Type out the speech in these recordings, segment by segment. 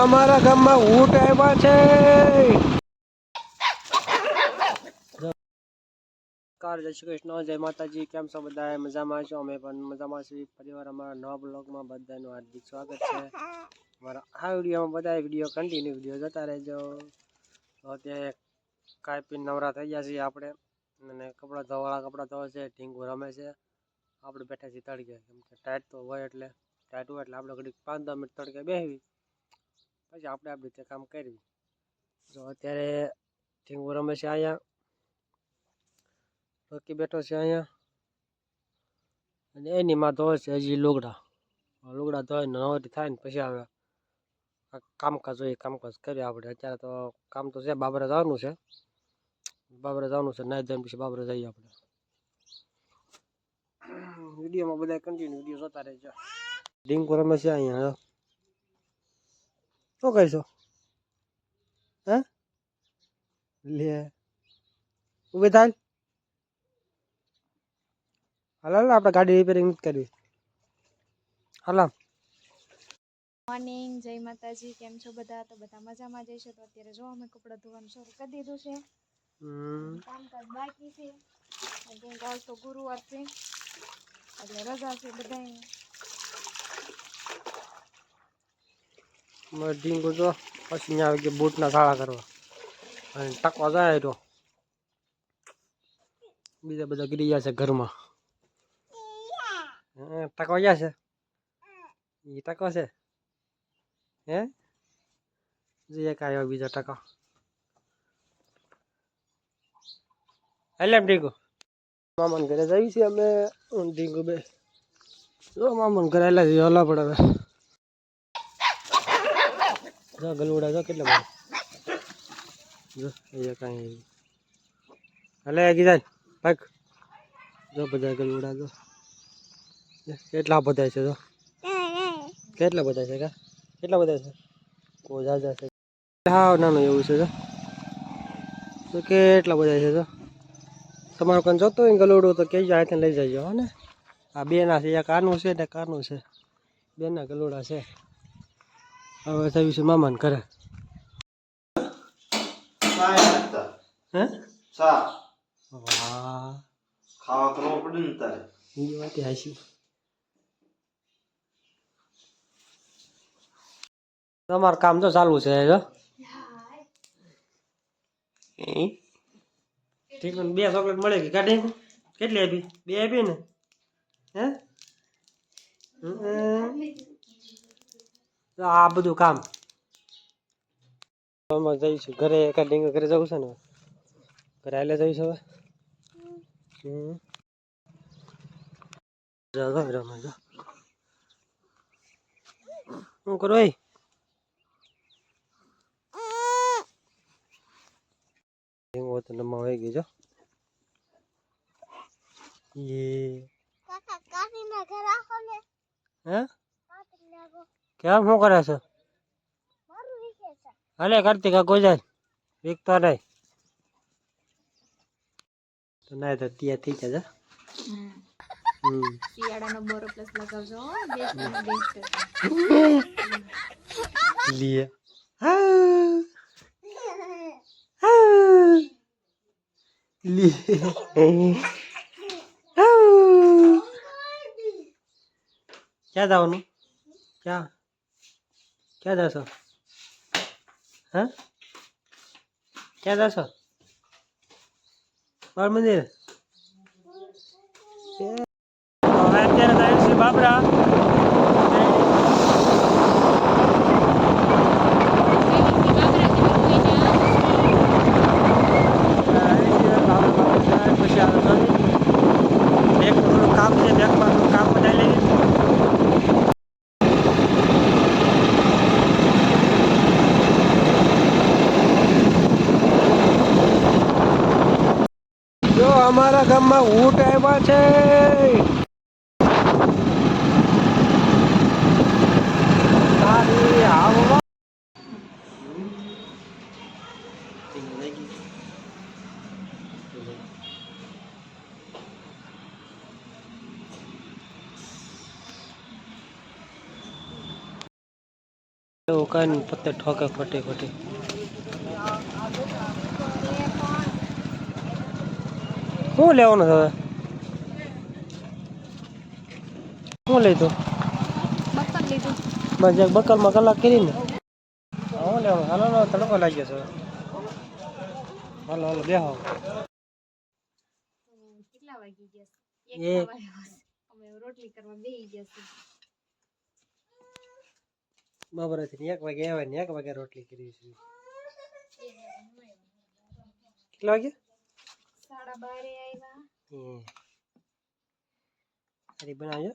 અમારા ગામમાં ઊંટ આવ્યા છે. નમસ્કાર, જય શ્રી કૃષ્ણ, જય માતાજી, કેમ છો બધા મજામાં છો? અમે પણ મજામાં છીએ. પરિવાર અમારા નવા બ્લોગમાં બધાનું હાર્દિક સ્વાગત છે. અમારા આ વિડીયોમાં બધા વીડિયો કન્ટિન્યુ વીડિયો જતા રહેજો. અત્યારે કાંઈ પીને નવરા થઈ ગયા છીએ આપણે. અને કપડાં ધોવાળા કપડાં ધોવા છે, ઢીંગું રમે છે. આપણે બેઠા છીએ તડકે. કેમ કે ટાઈટ તો હોય એટલે ટાઈટ હોય એટલે આપણે ઘડીક પાંચ દસ મિનિટ તડકે બેસવી પછી આપણે આપણી રીતે કામ કરી જો અત્યારે ઠીંગુ રમે છે અહીંયા. રોકી બેઠો છે અહીંયા. અને એની માં ધોવે છે હજી લુગડા. લુગડા ધોઈને નવરી થાય ને પછી આવે કામકાજ હોય કામકાજ કરીએ આપણે. અત્યારે તો કામ તો છે, બાબરે જવાનું છે. બાબરે જવાનું છે, નાઈ ધોઈને પછી બાબરે જઈએ આપણે. વિડીયોમાં બધા કન્ટિન્યુ વીડિયો જોતા રહેજો. ડીંગુ રમે છે અહીંયા શું કહીશો? હે? લે. ઊભી થાય હાલ હાલ આપણે ગાડી રિપેરિંગ કરવી હાલ. મોર્નિંગ જય માતાજી. કેમ છો બધા? તો બધા મજામાં જઈશું તો અત્યારે જો અમે કપડાં ધોવાનું શરૂ કરી દીધું છે. કામકાજ બાકી છે. કે તો ગુરુવાર છે. એટલે રજા છે બધાય મારે તો પછી ત્યાં આવી ગયો બૂટના સાળા કરવા. અને ટકવા જાય તો. બીજા બધા ગીરી ગયા છે ઘરમાં. ટકવા ગયા છે? એ ટકવા છે? હે? જઈએ કાંઈ બીજો ટકા. એટલે એમ મામાને ઘરે જઈએ છીએ અમે. અને બે. જો મામાને ઘરે આવેલા છીએ હલા પડે હવે. જો ગલુડા જો કેટલા બધા? જો, અહીંયા કાંઈ હલે ગીધા પાક જો, બધા ગલુડા જો. કેટલા બધા છે, જો? કેટલા બધા છે, કા? કેટલા બધા છે? કોઈ જા છે. હા, નાનું એવું છે, જો. તો કેટલા બધા છે, જો? તમારો કાન જોતો હોય ગલુડું તો કહેજો, હાથે લઈ જજો, હો ને. આ બેના છે, એક આનું છે ને કાનું છે. બેના ગલુડા છે. હવે થયું છે મામાને કરે હે? વાહ. ખાવા કરવો પડે ને તારે. એ વાત હાસી તમારું કામ તો ચાલુ છે જો. ઠીક બે ચોકલેટ મળે કે કાઢી? કેટલી આપી? બે આપી ને? હે? આ બધું કામ. આમાં જઈશું ઘરે એકા ડીંગ ઘરે જવું છે ને? ઘરે આલે જઈશું હવે. શું કરો એ? ડીંગો તો નમા હોય ગઈ જો. યે. હે? કેમ શું કરે છે? હાલે કા કોઈ જાય. વિકતો નહીં તો ના તો ત્યાં થઈ જાય હમ. શિયાળાનો બોરો પ્લસ લગાવજો બેસ્ટ બેસ્ટ લીએ હા. હા. લીએ હા. ક્યાં જવાનું? ક્યાં? ક્યાં જશો? હા? ક્યાં જશો? બાળ મંદિર? હવે અત્યારે બાબરા પછી આવે તો બેંકનું થોડું કામ છે બેંકમાં થોડું કામ બધાઈ લઈએ જો અમારા ગામમાં ઊંટ આવ્યા છે. એવું કાંઈ પત્તે ઠોકે ખોટી ખોટી. શું લેવાનું હવે? શું લીધું? બસ એક બકરમાં કલાક કરીને શું લેવાનું? હાલો તડકો લાગ્યો છે. હાલો હાલો બેહો. કેટલા વાગી ગયા એક. એક. વાગ્યા અમે રોટલી કરવા બેસી ગયા છે. બપોરેથી એક વાગે આવ્યા ને એક વાગે રોટલી કરી છે. કેટલા વાગે સાડા બારે આવ્યા હમ. બનાવજો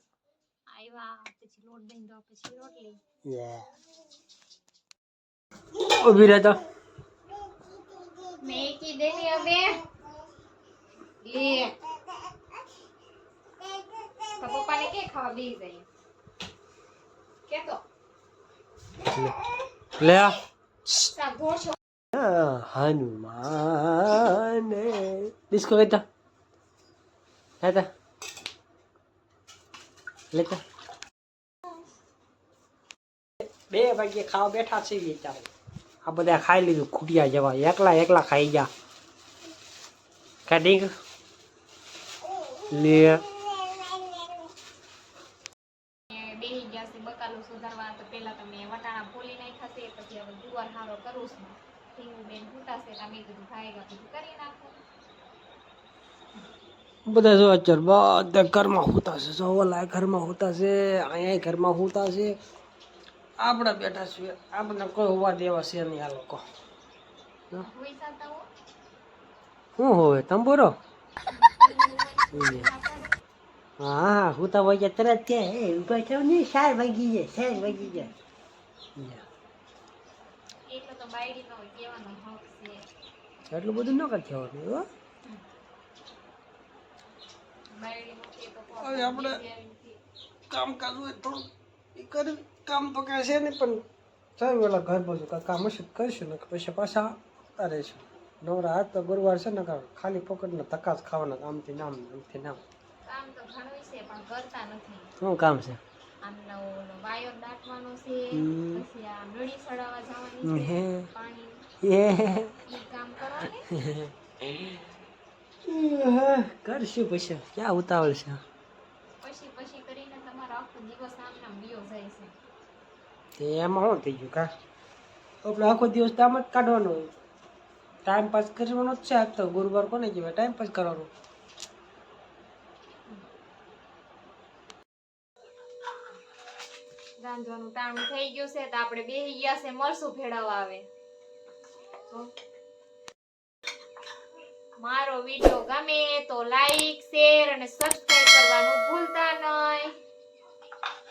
આવ્યા પછી લોટ બાંધ્યો પછી રોટલી. ઊભી રહેતો. મેં કી ને હવે. લે. તો પપ્પાને કે ખાવા બી જાય. કેતો? લે. આ. હનુમાન ડિસ્કો લેતા લેતા લેતા બે વાગે ખાવા બેઠા છે વિચાર આ બધા ખાઈ લીધું, ખૂટિયા જવા. એકલા એકલા ખાઈ ગયા. કાઢી લે બેસી ગયા છે બકાલું સુધારવા તો પેલા તમે વટાણા ફોલી નાખ્યા છે પછી હવે ગુવાર હારો કરું છું ઢીંગું બેન ફૂટાશે તો મેં કીધું ખાઈ કરી નાખો. બધા જો અત્યારે બધા ઘરમાં હોતા છે જો ઓલા ઘરમાં હોતા છે અહીંયા ઘરમાં હોતા છે. આપણે બેઠા છીએ આપણે કોઈ હોવા દેવા છે નહીં આ લોકો. શું હોય તંબુરો હા. હા હું તો વાગ્યા તરત કે એ ઊભા થયો ને સાર વાગી જાય સાર વાગી જાય. તો બાયડી નો કહેવાનો હક છે એટલું બધું ન કરતા હોવાનું હો. હવે આપણે- કામ કરવું હોય થોડું એ કરી કામ તો કાંઈ છે નહીં પણ થયું પેલા ઘર બાજુ કાંઈ કામ હશે કરીશું ને પછી પાછા આવતા રહીશું. નવરા હાથ તો ગુરુવાર છે ને ખાલી પકડને જ ખાવાના આમથી નામ આમથી નામ કામ તો ઘણું છે પણ કરતા નથી. શું કામ છે? છે પછી આ નળી સડાવવા જવાની છે હે. પાણી એ ઈ કામ કરો ને કરશું પછી. ક્યાં ઉતાવળ છે? પછી પછી કરીને તમારો આખો દિવસ આમ નામ વિયો જાય છે. તે એમાં શું થઈ ગયું કા? આપણે આખો દિવસ તો આમ જ કાઢવાનો ટાઈમ પાસ કરવાનો જ છે આજ તો. ગુરુવાર કોને કહેવાય? ટાઈમ પાસ કરવાનો. રાંધવાનું ટાણું થઈ ગયું છે તો આપણે બે ગયા છે મરસું ભેળવવા આવે. મારો વીડિયો ગમે તો લાઈક શેર અને સબસ્ક્રાઈબ કરવાનું ભૂલતા નહીં.